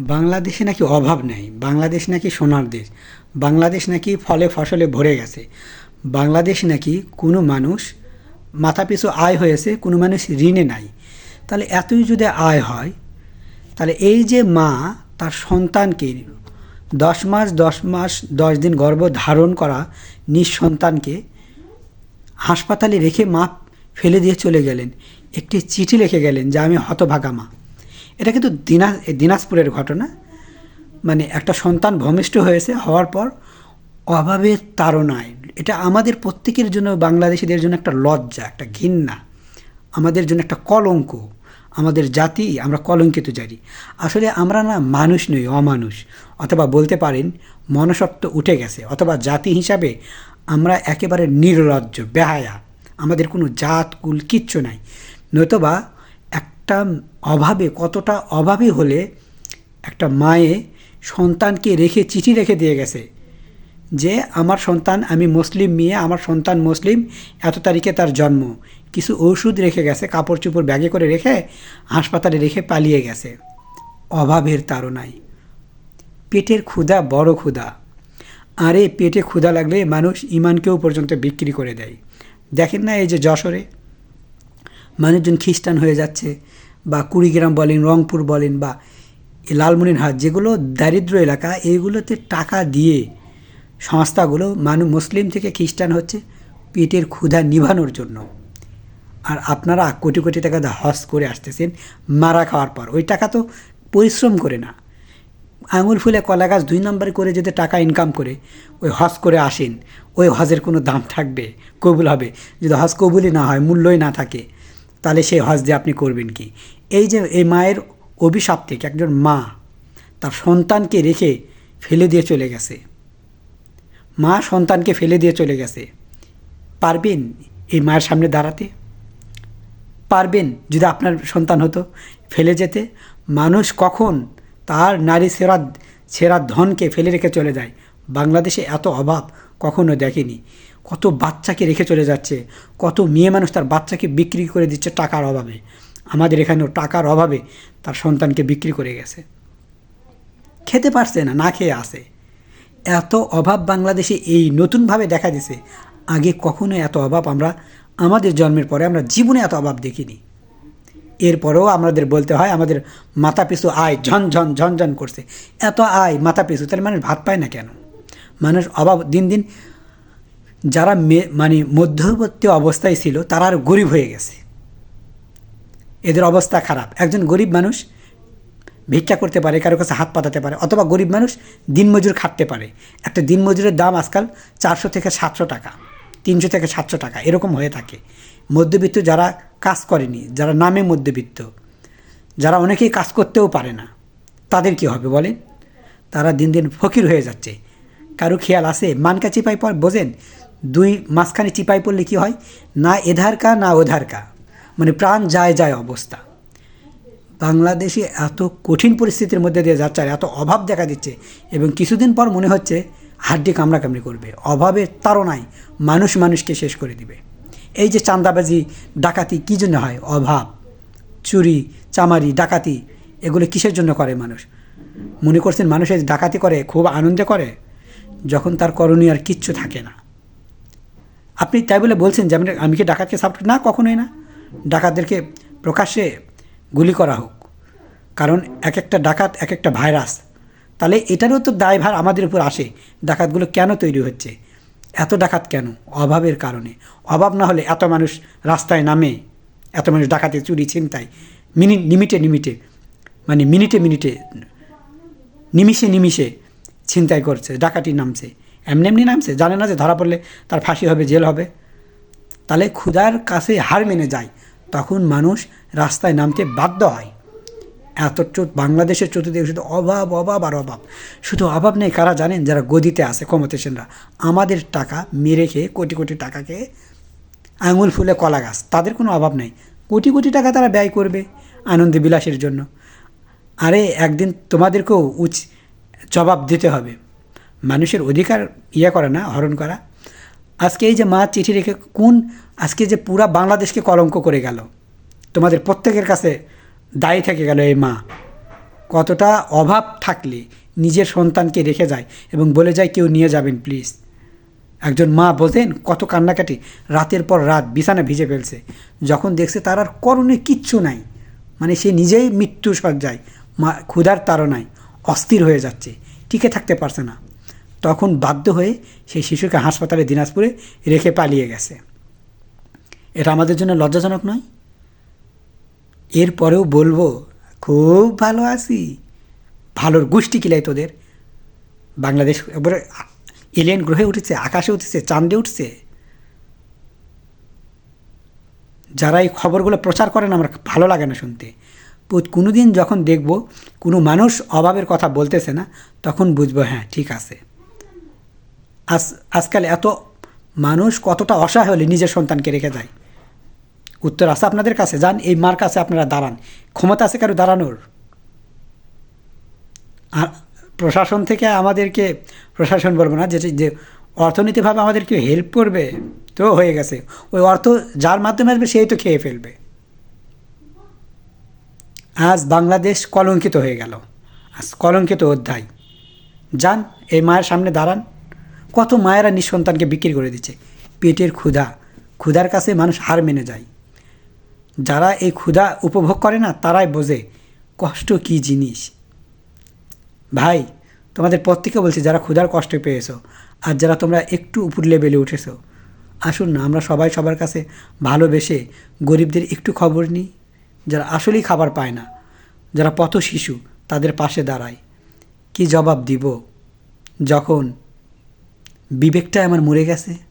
বাংলাদেশে নাকি অভাব নেই। বাংলাদেশ নাকি সোনার দেশ। বাংলাদেশ নাকি ফলে ফসলে ভরে গেছে। বাংলাদেশ নাকি কোনো মানুষ মাথাপিছু আয় হয়েছে, কোনো মানুষ ঋণে নাই। তাহলে এতই যদি আয় হয়, তাহলে এই যে মা তার সন্তানকে দশ মাস দশ মাস, দশ দিন গর্ভ ধারণ করা নিঃসন্তানকে হাসপাতালে রেখে মা ফেলে দিয়ে চলে গেলেন। একটি চিঠি লিখে গেলেন যে, আমি হতভাগা মা। এটা কিন্তু দিনা দিনাজপুরের ঘটনা। মানে একটা সন্তান ভূমিষ্ঠ হয়েছে, হওয়ার পর অভাবের তাড়নায়। এটা আমাদের প্রত্যেকের জন্য, বাংলাদেশিদের জন্য একটা লজ্জা, একটা ঘৃণা। আমাদের জন্য একটা কলঙ্ক। আমাদের জাতি, আমরা কলঙ্কিত জাতি। আসলে আমরা না মানুষ নই, অমানুষ। অথবা বলতে পারেন মনসত্ব উঠে গেছে। অথবা জাতি হিসাবে আমরা একেবারে নির্লজ্জ, বেহায়া। আমাদের কোনো জাত, কুল কিচ্ছু নাই। নতুবা একটা অভাবে, কতটা অভাবে হলে একটা মায়ে সন্তানকে রেখে, চিঠি রেখে দিয়ে গেছে যে, আমার সন্তান আমি মুসলিম মেয়ে, আমার সন্তান মুসলিম, এত তারিখে তার জন্ম। কিছু ওষুধ রেখে গেছে কাপড় চোপড় ব্যাগে করে রেখে হাসপাতালে রেখে পালিয়ে গেছে। অভাবের তাড়নায়। পেটের ক্ষুধা বড় ক্ষুধা। আরে, পেটে ক্ষুধা লাগলে মানুষ ইমানকেও পর্যন্ত বিক্রি করে দেয়। দেখেন না এই যে যশোরে। মানুষজন খ্রিস্টান হয়ে যাচ্ছে বা কুড়িগ্রাম বলেন, রংপুর বলেন বা লালমনিরহাট, যেগুলো দারিদ্র এলাকা এইগুলোতে টাকা দিয়ে সংস্থাগুলো মানুষ মুসলিম থেকে খ্রিস্টান হচ্ছে পেটের ক্ষুধা নিভানোর জন্য। আর আপনারা কোটি কোটি টাকা হজ করে আসতেছেন, মারা খাওয়ার পর। ওই টাকা তো পরিশ্রম করে না। আঙুল ফুলে কলা গাছ দুই নম্বরে করে যদি টাকা ইনকাম করে, ওই হজ করে আসেন, ওই হজের কোনো দাম থাকবে, কবুল হবে। যদি হজ কবুলই না হয়, মূল্যই না থাকে তাহলে সেই হজ দিয়ে আপনি করবেন কি? এই যে এই মায়ের অভিশাপ থেকে একজন মা তার সন্তানকে রেখে ফেলে দিয়ে চলে গেছে। মা সন্তানকে ফেলে দিয়ে চলে গেছে। পারবেন এই মায়ের সামনে দাঁড়াতে? পারবেন যদি আপনার সন্তান হতো ফেলে যেতে? মানুষ কখন তার নারী সেরা সেরা ধনকে ফেলে রেখে চলে যায়? বাংলাদেশে এত অভাব কখনো দেখেনি। কত বাচ্চাকে রেখে চলে যাচ্ছে, কত মেয়ে মানুষ তার বাচ্চাকে বিক্রি করে দিচ্ছে টাকার অভাবে। আমাদের এখানেও টাকার অভাবে তার সন্তানকে বিক্রি করে গেছে। খেতে পারছে না না খেয়ে আসে এত অভাব বাংলাদেশে এই নতুনভাবে দেখা দিছে। আগে কখনো এত অভাব আমরা, আমাদের জন্মের পরে আমরা জীবনে এত অভাব দেখিনি। এরপরেও আমাদের বলতে হয়, আমাদের মাথা পিছু আয় ঝনঝন ঝনঝন করছে। এত আয় মাথা পিছু তাহলে মানুষ ভাত পায় না কেন? মানুষ অভাব দিন দিন যারা মানে মধ্যবর্তী অবস্থায় ছিল, তারা আর গরিব হয়ে গেছে। এদের অবস্থা খারাপ। একজন গরিব মানুষ ভিক্ষা করতে পারে, কারও কাছে হাত পাতাতে পারে, অথবা গরিব মানুষ দিনমজুর খাটতে পারে। একটা দিনমজুরের দাম আজকাল চারশো থেকে সাতশো টাকা, তিনশো থেকে সাতশো টাকা, এরকম হয়ে থাকে। মধ্যবিত্ত যারা কাজ করেনি, যারা নামে মধ্যবিত্ত, যারা অনেকেই কাজ করতেও পারে না, তাদের কি হবে বলেন? তারা দিন দিন ফকির হয়ে যাচ্ছে। কারও খেয়াল আছে? মানকা চিপাই পর বোঝেন দুই মাঝখানে চিপাই পড়লে কি হয়? না এধার কা না ওধার কা মানে প্রাণ যায় যায় অবস্থা। বাংলাদেশে এত কঠিন পরিস্থিতির মধ্যে দিয়ে যাচ্ছে আর এত অভাব দেখা দিচ্ছে এবং কিছুদিন পর মনে হচ্ছে হাড্ডি কামড়াকামড়ি করবে। অভাবের তাড়নায় মানুষ মানুষকে শেষ করে দিবে। এই যে চাঁদাবাজি, ডাকাতি কী জন্য হয়? অভাব, চুরি, চামারি, ডাকাতি, এগুলো কিসের জন্য করে মানুষ? মনে করছেন মানুষের ডাকাতি করে, খুব আনন্দে করে, যখন তার করণীয় আর কিচ্ছু থাকে না। আপনি তাই বলে বলছেন যে আমি আমি কি ডাকাতকে সাপোর্ট না, কখনোই না। ডাকাতদেরকে প্রকাশ্যে গুলি করা হোক। কারণ এক একটা ডাকাত এক একটা ভাইরাস। তাহলে এটারও তো দায়ভার আমাদের উপর আসে, ডাকাতগুলো কেন তৈরি হচ্ছে? এত ডাকাত কেন? অভাবের কারণে। অভাব না হলে এত মানুষ রাস্তায় নামে, এত মানুষ ডাকাতে চুরি, ছিনতাই। মিনিট নিমিটে নিমিটে। মানে মিনিটে মিনিটে, নিমিষে নিমিষে ছিনতাই করছে, ডাকাতি নামছে। এমনি এমনি নামছে, জানে না যে ধরা পড়লে তার ফাঁসি হবে, জেল হবে। তাহলে ক্ষুধার কাছে হার মেনে যায়, তখন মানুষ রাস্তায় নামতে বাধ্য হয়। এত বাংলাদেশের চতুর্দিকে শুধু অভাব অভাব আর অভাব। শুধু অভাব নেই, কারা জানেন? যারা গদিতে আছে, ক্ষমতাসীনরা। আমাদের টাকা মেরে খেয়ে কোটি কোটি টাকা খেয়ে আঙুল ফুলে কলা গাছ, তাদের কোনো অভাব নেই। কোটি কোটি টাকা তারা ব্যয় করবে আনন্দ বিলাসের জন্য। আরে, একদিন তোমাদেরকেও উচ জবাব দিতে হবে। মানুষের অধিকার ইয়ে করা না, হরণ করা। আজকে এই যে মা চিঠি রেখে কোন আজকে যে পুরা বাংলাদেশকে কলঙ্ক করে গেল, তোমাদের প্রত্যেকের কাছে দায়ী থেকে গেল এই মা। কতটা অভাব থাকলে নিজের সন্তানকে রেখে যায় এবং বলে যায়, কেউ নিয়ে যাবেন প্লিজ একজন মা বোঝেন কত কান্নাকাটি, রাতের পর রাত বিছানা ভিজে ফেলছে। যখন দেখছে তার আর করণে কিচ্ছু নাই মানে সে নিজেই মৃত্যু সজ্জায় মা ক্ষুধার তাড়নায় অস্থির হয়ে যাচ্ছে, টিকে থাকতে পারছে না। তখন বাধ্য হয়ে সেই শিশুকে হাসপাতালে দিনাজপুরে রেখে পালিয়ে গেছে। এটা আমাদের জন্য লজ্জাজনক নয়। এরপরেও বলব, খুব ভালো আছি। ভালোর গোষ্ঠী কিলাই তোদের? বাংলাদেশ এবারে এলিয়েন গ্রহে উঠেছে, আকাশে উঠেছে, চাঁদে উঠছে। যারা এই খবরগুলো প্রচার করেন আমার ভালো লাগে না শুনতে। কোনো দিন যখন দেখব, কোনো মানুষ অভাবের কথা বলতেছে না, তখন বুঝব হ্যাঁ ঠিক আছে। আজ, আজকাল এত মানুষ কতটা অসহায় হলে নিজের সন্তানকে রেখে যায়? উত্তর আছে আপনাদের কাছে, যান, এই মার কাছে আপনারা দাঁড়ান। ক্ষমতা আছে কারও দাঁড়ানোর? আর প্রশাসন থেকে আমাদেরকে, প্রশাসন বলব না, যেটি যে অর্থনীতিভাবে আমাদেরকে হেল্প করবে তো হয়ে গেছে। ওই অর্থ যার মাধ্যমে আসবে সেই তো খেয়ে ফেলবে। আজ বাংলাদেশ কলঙ্কিত হয়ে গেল। আজ কলঙ্কিত অধ্যায়। যান, এই মায়ের সামনে দাঁড়ান। কত মায়েরা নিঃসন্তানকে বিক্রি করে দিচ্ছে? পেটের ক্ষুধা। ক্ষুধার কাছে মানুষ হার মেনে যায়। যারা এই ক্ষুধা উপভোগ করে না, তারাই বোঝে, কষ্ট কী জিনিস? ভাই, তোমাদের প্রত্যেকে বলছি, যারা ক্ষুধার কষ্ট পেয়েছ আর যারা তোমরা একটু উপর লেভেলে উঠেছো, আসুন না, আমরা সবাই সবার কাছে ভালোবেসে গরিবদের একটু খবর নিই। যারা আসলেই খাবার পায় না, যারা পথ শিশু তাদের পাশে দাঁড়ায় কি জবাব দিব? যখন বিবেকটা আমার মরে গেছে।